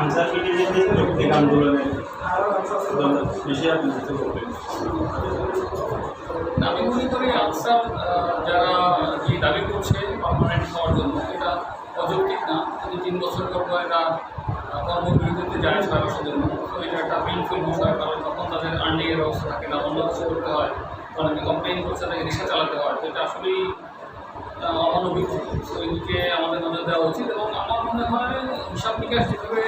Answer petition দিয়েছে যৌক্তিক আন্দোলনের বিষয়ে আপনি কিছু বলবেন। আমি মনে করি আনসার যারা যে দাবি করছে পারমানেন্ট হওয়ার জন্য এটা অযৌক্তিক না। যদি তিন বছর এরা আহ, কর্মবিরতিতে যায় ছয় মাসের জন্য। তো এটা একটা পেইনফুল বিষয় কারণ তখন তাদের আর্নিংয়ের ব্যবস্থা থাকে না অন্য কিছু করতে হয়। অনেকে কমপ্লেন করছে তাকে রিক্সা চালাতে হয়। তো এটা আসলেই অমানবিক এদিকে আমাদের নজর দেওয়া উচিত এবং আমার মনে হয় হিসাব নিকাশ হিসেবে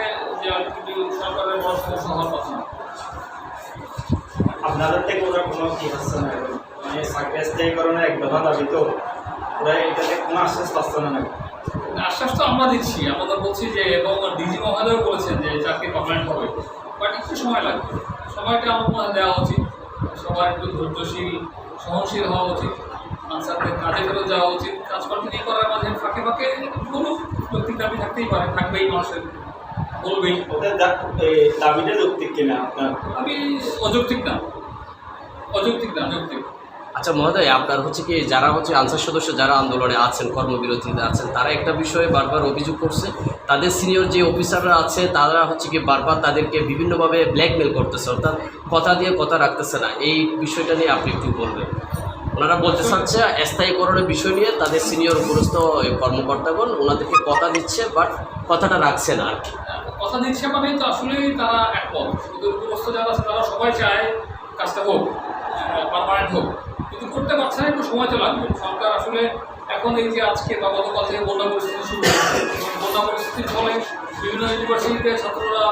আপনাদের থেকে ওরা কোনো কি হচ্ছে না? মানে চাকরি স্থায়ীকরণের এক দফা দাবি তো, ওরা এটাতে কোনো আশ্বাস পাচ্ছে না আশ্বাস তো আমরা দিচ্ছি, আমরা বলছি যে, এবং ডিজি মহোদয় বলেছেন যে, চাকরি পার্মানেন্ট হবে, বাট একটু সময় লাগবে সময়টা আমার দেওয়া উচিত, সবার একটু ধৈর্যশীল, সহনশীল হওয়া উচিত, আনসারদের কাজে ফেরত যাওয়া উচিত কাজ কন্টিনিউ করার মাঝে ফাঁকে ফাঁকে বলুক যৌক্তিক দাবি থাকতেই পারে, থাকবেই মানুষের বলবেই ওদের দাবিটা যৌক্তিক কিনা আপনার? আমি অযৌক্তিক না। অযৌক্তিক না যৌক্তিক। আচ্ছা মহোদয় আপনার হচ্ছে কি যারা হচ্ছে আনসার সদস্য যারা আন্দোলনে আছেন কর্মবিরতিতে আছেন তারা একটা বিষয়ে বারবার অভিযোগ করছে। তাদের সিনিয়র যে অফিসাররা আছে তারা হচ্ছে কি বারবার তাদেরকে বিভিন্নভাবে ব্ল্যাকমেল করতেছে অর্থাৎ কথা দিয়ে কথা রাখতেছে না। এই বিষয়টা নিয়ে আপনি একটু বলবেন। ওনারা বলতে চাচ্ছে স্থায়ীকরণের বিষয় নিয়ে তাদের সিনিয়র উপরস্থ কর্মকর্তাগণ ওনাদেরকে কথা দিচ্ছে বাট কথাটা রাখছে না আর কি। কথা দিচ্ছে মানে তো আসলেই তারা একমত। কিন্তু উপরস্থ যারা আছে, তারা সবাই চায় কাজটা হোক পারমানেন্ট হোক। কিন্তু করতে পারছে না, একটু সময় তো লাগবে। সরকার আসলে এখন এই যে আজকে বা গতকাল থেকে বন্যা পরিস্থিতি শুরু বন্যা পরিস্থিতির ফলে বিভিন্ন ইউনিভার্সিটিতে ছাত্ররা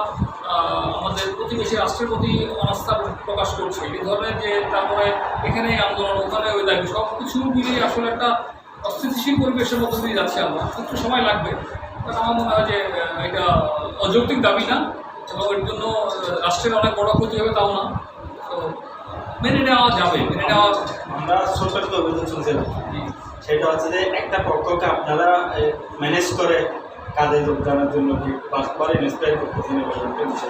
আমাদের প্রতিবেশী রাষ্ট্রের প্রতি অনাস্থা প্রকাশ করছে। এই ধরনের যে তারপরে এখানে আন্দোলন, ওখানে ওই দাবি সব কিছু মিলিয়ে আসলে একটা অস্থিতিশীল পরিবেশের মধ্যে দিয়ে যাচ্ছে আমরা। একটু সময় লাগবে। আমার মনে হয় যে এটা অযৌক্তিক দাবি না এবং এর জন্য রাষ্ট্রের অনেক বড় ক্ষতি হবে তাও না। তো মেনে নেওয়া যাবে মেনে নেওয়া আমরা একটা অভিযোগ শুনছিলাম। সেটা হচ্ছে যে একটা পক্ষকে আপনারা ম্যানেজ করে কাজে যোগদানের জন্য কি পাস করে ইন্সপায়ার করতেছেন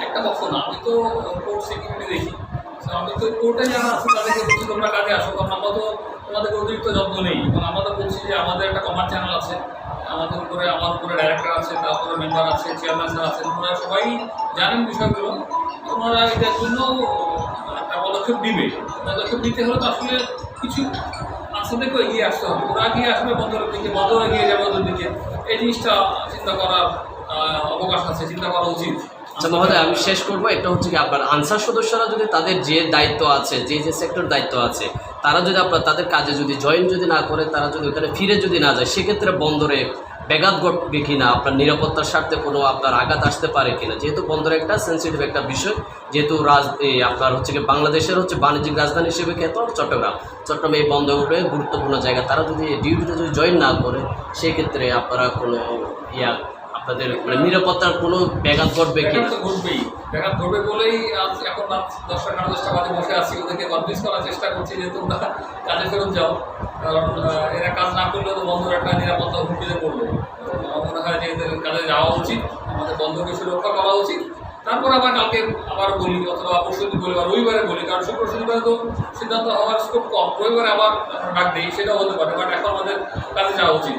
একটা পক্ষ না আমি তো কোর্ট সিকিউরিটি দেখি। আমি তো কোর্টে যারা আছে তাদেরকে বলছি, তোমরা কাজে আসো, কারণ আমরা তো তোমাদের অতিরিক্ত যত্ন নেই। এবং আমরা বলছি যে আমাদের একটা কমার চ্যানেল আছে, আমাদের উপরে, আমার উপরে ডাইরেক্টর আছে, তারপরে মেম্বার আছে চেয়ারম্যান স্যার আছেন, ওনারা সবাই জানেন বিষয়গুলো। ওনারা এটার জন্য একটা পদক্ষেপ দিবে। পদক্ষেপ দিতে হলে তো আসলে কিছু আনসারদেরকে এগিয়ে আসতে হবে। ওরা এগিয়ে আসবে বন্দরের দিকে বন্দর এগিয়ে যাবে ওদের দিকে। এই জিনিসটা চিন্তা করার অবকাশ আছে, চিন্তা করা উচিত। আচ্ছা মহোদয়, আমি শেষ করব। এটা হচ্ছে কি আপনার আনসার সদস্যরা যদি তাদের যে দায়িত্ব আছে, যে যে সেক্টর দায়িত্ব আছে, তারা যদি আপনার তাদের কাজে যদি জয়েন যদি না করে, তারা যদি ওখানে ফিরে যদি না যায়, সেক্ষেত্রে বন্দরে ব্যাঘাত ঘটবে কিনা, আপনার নিরাপত্তার স্বার্থে কোনো আপনার আঘাত আসতে পারে কিনা, যেহেতু বন্দর একটা সেন্সিটিভ একটা বিষয়, যেহেতু রাজ আপনার হচ্ছে কি বাংলাদেশের হচ্ছে বাণিজ্যিক রাজধানী হিসেবে খ্যাত চট্টগ্রাম। চট্টগ্রাম এই বন্দরে গুরুত্বপূর্ণ জায়গা। তারা যদি ডিউটিতে যদি জয়েন না করে, সেক্ষেত্রে আপনারা কোনো ইয়া আপনাদের মানে নিরাপত্তার কোনো ব্যাঘাত ঘটবে তো ঘটবেই। ব্যাঘাত ঘটবে বলেই আজ এখন রাত দশটা সাড়ে দশটা বাজে বসে আছি। ওদেরকে কনভিন্স করার চেষ্টা করছি যে তোমরা কাজে ফেরত যাও। কারণ এরা কাজ না করলে তো বন্ধুর একটা নিরাপত্তা হুমকিতে পড়বে। আমার মনে হয় যে এদের কাজে যাওয়া উচিত। আমাদের বন্ধুকে সুরক্ষা করা উচিত। তারপর আবার কালকে আবার বলি, অথবা দিন বলি বা রবিবারে বলি। কারণ শুক্র শনিবারে তো সিদ্ধান্ত হওয়ার স্কোপ কম। রবিবারে আবার ডাক দিই, সেটাও হতে পারে। বাট এখন আমাদের কাজে যাওয়া উচিত।